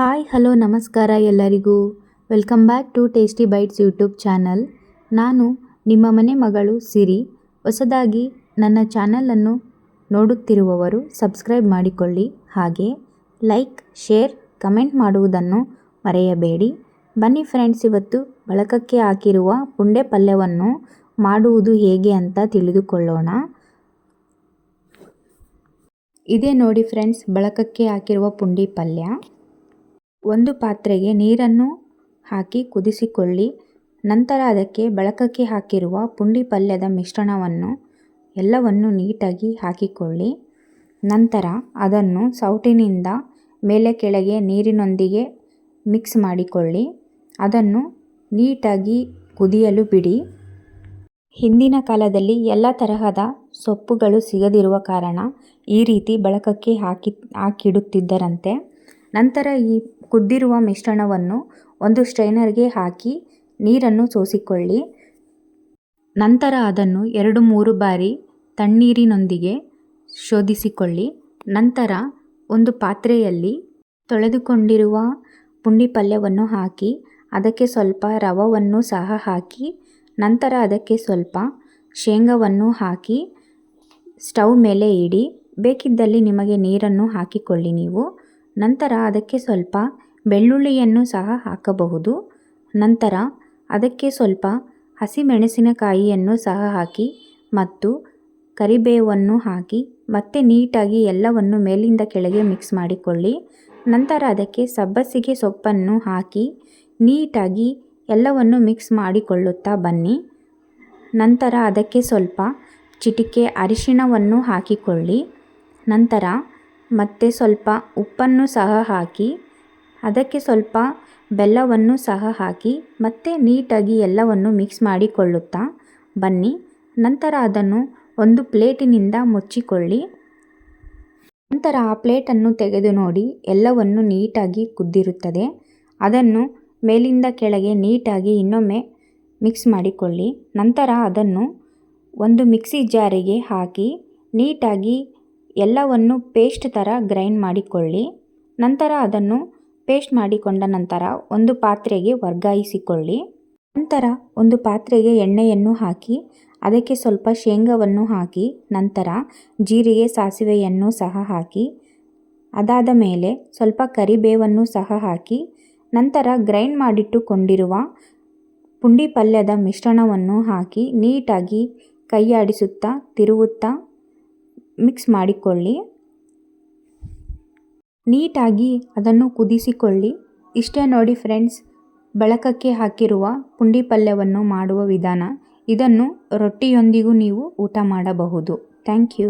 Hi, hello, ನಮಸ್ಕಾರ ಎಲ್ಲರಿಗೂ. Welcome back to Tasty Bites YouTube channel. ನಾನು ನಿಮ್ಮ ಮನೆ ಮಗಳು ಸಿರಿ. ಹೊಸದಾಗಿ ನನ್ನ ಚಾನಲನ್ನು ನೋಡುತ್ತಿರುವವರು ಸಬ್ಸ್ಕ್ರೈಬ್ ಮಾಡಿಕೊಳ್ಳಿ. ಹಾಗೆ ಲೈಕ್, ಶೇರ್, ಕಮೆಂಟ್ ಮಾಡುವುದನ್ನು ಮರೆಯಬೇಡಿ. ಬನ್ನಿ ಫ್ರೆಂಡ್ಸ್, ಇವತ್ತು ಬಳಕಕ್ಕೆ ಹಾಕಿರುವ ಪುಂಡೆ ಪಲ್ಯವನ್ನು ಮಾಡುವುದು ಹೇಗೆ ಅಂತ ತಿಳಿದುಕೊಳ್ಳೋಣ. ಇದೇ ನೋಡಿ ಫ್ರೆಂಡ್ಸ್, ಬಳಕಕ್ಕೆ ಹಾಕಿರುವ ಪುಂಡಿ ಪಲ್ಯ. ಒಂದು ಪಾತ್ರೆಗೆ ನೀರನ್ನು ಹಾಕಿ ಕುದಿಸಿಕೊಳ್ಳಿ. ನಂತರ ಅದಕ್ಕೆ ಬಳಕಕ್ಕೆ ಹಾಕಿರುವ ಪುಂಡಿ ಪಲ್ಯದ ಮಿಶ್ರಣವನ್ನು ಎಲ್ಲವನ್ನು ನೀಟಾಗಿ ಹಾಕಿಕೊಳ್ಳಿ. ನಂತರ ಅದನ್ನು ಸೌಟಿನಿಂದ ಮೇಲೆ ಕೆಳಗೆ ನೀರಿನೊಂದಿಗೆ ಮಿಕ್ಸ್ ಮಾಡಿಕೊಳ್ಳಿ. ಅದನ್ನು ನೀಟಾಗಿ ಕುದಿಯಲು ಬಿಡಿ. ಹಿಂದಿನ ಕಾಲದಲ್ಲಿ ಎಲ್ಲ ತರಹದ ಸೊಪ್ಪುಗಳು ಸಿಗದಿರುವ ಕಾರಣ ಈ ರೀತಿ ಬಳಕಕ್ಕೆ ಹಾಕಿ ಹಾಕಿಡುತ್ತಿದ್ದರಂತೆ. ನಂತರ ಈ ಕುದ್ದಿರುವ ಮಿಶ್ರಣವನ್ನು ಒಂದು ಸ್ಟ್ರೈನರ್ಗೆ ಹಾಕಿ ನೀರನ್ನು ಸೋಸಿಕೊಳ್ಳಿ. ನಂತರ ಅದನ್ನು ಎರಡು ಮೂರು ಬಾರಿ ತಣ್ಣೀರಿನೊಂದಿಗೆ ಶೋಧಿಸಿಕೊಳ್ಳಿ. ನಂತರ ಒಂದು ಪಾತ್ರೆಯಲ್ಲಿ ತೊಳೆದುಕೊಂಡಿರುವ ಪುಂಡಿ ಪಲ್ಯವನ್ನು ಹಾಕಿ ಅದಕ್ಕೆ ಸ್ವಲ್ಪ ರವವನ್ನು ಸಹ ಹಾಕಿ, ನಂತರ ಅದಕ್ಕೆ ಸ್ವಲ್ಪ ಶೇಂಗವನ್ನು ಹಾಕಿ, ಸ್ಟವ್ ಮೇಲೆ ಇಡಿ. ಬೇಕಿದ್ದಲ್ಲಿ ನಿಮಗೆ ನೀರನ್ನು ಹಾಕಿಕೊಳ್ಳಿ ನೀವು. ನಂತರ ಅದಕ್ಕೆ ಸ್ವಲ್ಪ ಬೆಳ್ಳುಳ್ಳಿಯನ್ನು ಸಹ ಹಾಕಬಹುದು. ನಂತರ ಅದಕ್ಕೆ ಸ್ವಲ್ಪ ಹಸಿಮೆಣಸಿನಕಾಯಿಯನ್ನು ಸಹ ಹಾಕಿ ಮತ್ತು ಕರಿಬೇವನ್ನು ಹಾಕಿ ಮತ್ತೆ ನೀಟಾಗಿ ಎಲ್ಲವನ್ನು ಮೇಲಿಂದ ಕೆಳಗೆ ಮಿಕ್ಸ್ ಮಾಡಿಕೊಳ್ಳಿ. ನಂತರ ಅದಕ್ಕೆ ಸಬ್ಬಸಿಗೆ ಸೊಪ್ಪನ್ನು ಹಾಕಿ ನೀಟಾಗಿ ಎಲ್ಲವನ್ನು ಮಿಕ್ಸ್ ಮಾಡಿಕೊಳ್ಳುತ್ತಾ ಬನ್ನಿ. ನಂತರ ಅದಕ್ಕೆ ಸ್ವಲ್ಪ ಚಿಟಿಕೆ ಅರಿಶಿಣವನ್ನು ಹಾಕಿಕೊಳ್ಳಿ. ನಂತರ ಮತ್ತೆ ಸ್ವಲ್ಪ ಉಪ್ಪನ್ನು ಸಹ ಹಾಕಿ, ಅದಕ್ಕೆ ಸ್ವಲ್ಪ ಬೆಲ್ಲವನ್ನು ಸಹ ಹಾಕಿ, ಮತ್ತೆ ನೀಟಾಗಿ ಎಲ್ಲವನ್ನು ಮಿಕ್ಸ್ ಮಾಡಿಕೊಳ್ಳುತ್ತಾ ಬನ್ನಿ. ನಂತರ ಅದನ್ನು ಒಂದು ಪ್ಲೇಟಿನಿಂದ ಮುಚ್ಚಿಕೊಳ್ಳಿ. ನಂತರ ಆ ಪ್ಲೇಟನ್ನು ತೆಗೆದು ನೋಡಿ, ಎಲ್ಲವನ್ನು ನೀಟಾಗಿ ಕುದ್ದಿರುತ್ತದೆ. ಅದನ್ನು ಮೇಲಿಂದ ಕೆಳಗೆ ನೀಟಾಗಿ ಇನ್ನೊಮ್ಮೆ ಮಿಕ್ಸ್ ಮಾಡಿಕೊಳ್ಳಿ. ನಂತರ ಅದನ್ನು ಒಂದು ಮಿಕ್ಸಿ ಜಾರಿಗೆ ಹಾಕಿ, ನೀಟಾಗಿ ಎಲ್ಲವನ್ನು ಪೇಸ್ಟ್ ಥರ ಗ್ರೈಂಡ್ ಮಾಡಿಕೊಳ್ಳಿ. ನಂತರ ಅದನ್ನು ಪೇಸ್ಟ್ ಮಾಡಿಕೊಂಡ ನಂತರ ಒಂದು ಪಾತ್ರೆಗೆ ವರ್ಗಾಯಿಸಿಕೊಳ್ಳಿ. ನಂತರ ಒಂದು ಪಾತ್ರೆಗೆ ಎಣ್ಣೆಯನ್ನು ಹಾಕಿ, ಅದಕ್ಕೆ ಸ್ವಲ್ಪ ಶೇಂಗವನ್ನು ಹಾಕಿ, ನಂತರ ಜೀರಿಗೆ ಸಾಸಿವೆಯನ್ನು ಸಹ ಹಾಕಿ, ಅದಾದ ಮೇಲೆ ಸ್ವಲ್ಪ ಕರಿಬೇವನ್ನು ಸಹ ಹಾಕಿ, ನಂತರ ಗ್ರೈಂಡ್ ಮಾಡಿಟ್ಟುಕೊಂಡಿರುವ ಪುಂಡಿ ಪಲ್ಯದ ಮಿಶ್ರಣವನ್ನು ಹಾಕಿ, ನೀಟಾಗಿ ಕೈಯಾಡಿಸುತ್ತಾ, ತಿರುವುತ್ತಾ ಮಿಕ್ಸ್ ಮಾಡಿಕೊಳ್ಳಿ. ನೀಟಾಗಿ ಅದನ್ನು ಕುದಿಸಿಕೊಳ್ಳಿ. ಇಷ್ಟೇ ನೋಡಿ ಫ್ರೆಂಡ್ಸ್, ಬಳಕಕ್ಕೆ ಹಾಕಿರುವ ಪುಂಡಿ ಪಲ್ಯವನ್ನು ಮಾಡುವ ವಿಧಾನ. ಇದನ್ನು ರೊಟ್ಟಿಯೊಂದಿಗೂ ನೀವು ಊಟ ಮಾಡಬಹುದು. Thank you.